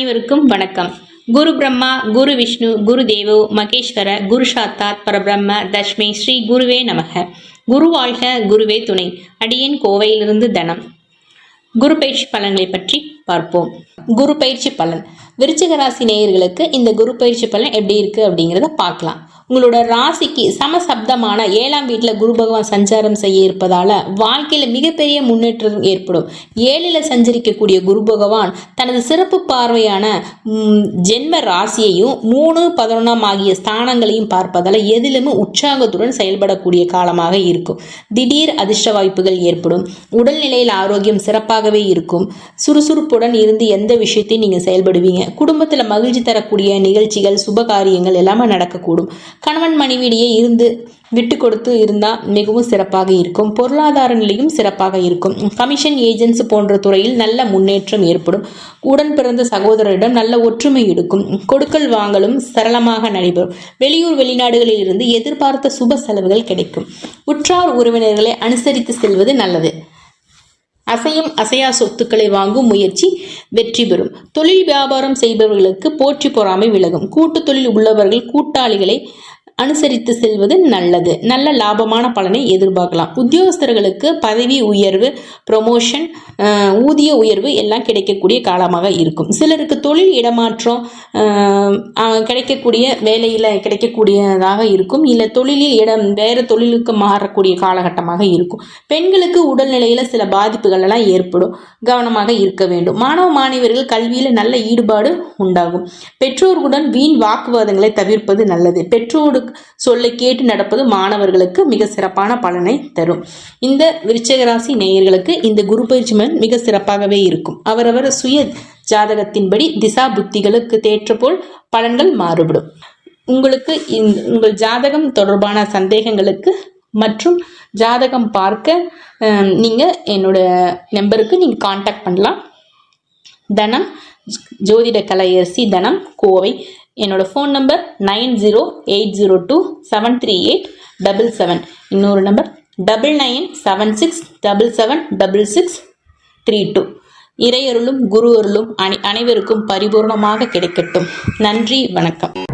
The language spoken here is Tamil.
அனைவருக்கும் வணக்கம். குரு பிரம்மா குரு விஷ்ணு குரு தேவோ மகேஸ்வர குரு சாத்தாத் பரபிரம்ம தஷ்மி ஸ்ரீ குருவே நமக. குரு வாழ்க குருவே துணை. அடியேன் கோவையிலிருந்து தனம். குரு பயிற்சி பலன்களை பற்றி பார்ப்போம். குரு பயிற்சி பலன். விருச்சிக ராசி நேயர்களுக்கு இந்த குரு பயிற்சி பலன் எப்படி இருக்கு அப்படிங்கிறத பார்க்கலாம். உங்களோட ராசிக்கு சமசப்தமான ஏழாம் வீட்டில் குரு பகவான் சஞ்சாரம் செய்ய இருப்பதால வாழ்க்கையில் மிகப்பெரிய முன்னேற்றம் ஏற்படும். ஏழில் சஞ்சரிக்கக்கூடிய குரு பகவான் தனது சிறப்பு பார்வையான ஜென்ம ராசியையும் மூணு பதினொன்றாம் ஆகிய ஸ்தானங்களையும் பார்ப்பதால் எதிலுமே உற்சாகத்துடன் செயல்படக்கூடிய காலமாக இருக்கும். திடீர் அதிர்ஷ்ட வாய்ப்புகள் ஏற்படும். உடல்நிலையில் ஆரோக்கியம் சிறப்பாகவே இருக்கும். சுறுசுறுப்புடன் இருந்து எந்த விஷயத்தையும் நீங்கள் செயல்படுவீங்க. குடும்பத்தில் மகிழ்ச்சி தரக்கூடிய நிகழ்ச்சிகள் சுப காரியங்கள் எல்லாமே நடக்கக்கூடும். கணவன் மனைவியிடையே இருந்து விட்டு கொடுத்து இருந்தால் மிகவும் சிறப்பாக இருக்கும். பொருளாதார நிலையும் சிறப்பாக இருக்கும். கமிஷன் ஏஜென்ட்ஸ் போன்ற துறையில் நல்ல முன்னேற்றம் ஏற்படும். உடன் பிறந்த சகோதரரிடம் நல்ல ஒற்றுமை இருக்கும். கொடுக்கல் வாங்கலும் சரளமாக நடைபெறும். வெளியூர் வெளிநாடுகளில் இருந்து எதிர்பார்த்த சுப செலவுகள் கிடைக்கும். உற்றார் உறவினர்களை அனுசரித்து செல்வது நல்லது. அசையும் அசையா சொத்துக்களை வாங்கும் முயற்சி வெற்றி பெறும். தொழில் வியாபாரம் செய்பவர்களுக்கு போற்றி பொறாமை விலகும். கூட்டு தொழில் உள்ளவர்கள் கூட்டாளிகளை அனுசரித்து செல்வது நல்லது. நல்ல லாபமான பலனை எதிர்பார்க்கலாம். உத்தியோகஸ்தர்களுக்கு பதவி உயர்வு ப்ரொமோஷன் ஊதிய உயர்வு எல்லாம் கிடைக்கக்கூடிய காலமாக இருக்கும். சிலருக்கு தொழில் இடமாற்றம் கிடைக்கக்கூடிய வேலையில் கிடைக்கக்கூடியதாக இருக்கும். இல்லை தொழிலில் இடம் வேறு தொழிலுக்கு மாறக்கூடிய காலகட்டமாக இருக்கும். பெண்களுக்கு உடல்நிலையில் சில பாதிப்புகள் எல்லாம் ஏற்படும். கவனமாக இருக்க வேண்டும். மாணவ மாணவர்கள் கல்வியில் நல்ல ஈடுபாடு உண்டாகும். பெற்றோர்களுடன் வீண் வாக்குவாதங்களை தவிர்ப்பது நல்லது. பெற்றோர் பெற்றோருக்கு சொல்லை கேட்டு நடப்பது மாணவர்களுக்கு மிக சிறப்பான பலனை தரும். இந்த விருச்சகராசி நேயர்களுக்கு இந்த குரு பயிற்சி மிக சிறப்பாகவே இருக்கும். அவரவர் சுய ஜாதகத்தின்படி திசா புத்திகளுக்கு தேற்றபோல் பலன்கள் மாறுபடும். உங்களுக்கு உங்கள் ஜாதகம் தொடர்பான சந்தேகங்களுக்கு மற்றும் ஜாதகம் பார்க்க நீங்கள் நீங்க என்னோட நம்பருக்கு நீங்க காண்டாக்ட் பண்ணலாம். தனம் ஜோதிட கலையரசி தனம் கோவை. என்னோட phone number nine zero eight zero two seven three eight double seven இன்னொரு number double nine seven six double seven double six three two இறையருளும் குரு அருளும் அனை அனைவருக்கும் பரிபூர்ணமாக கிடைக்கட்டும். நன்றி வணக்கம்.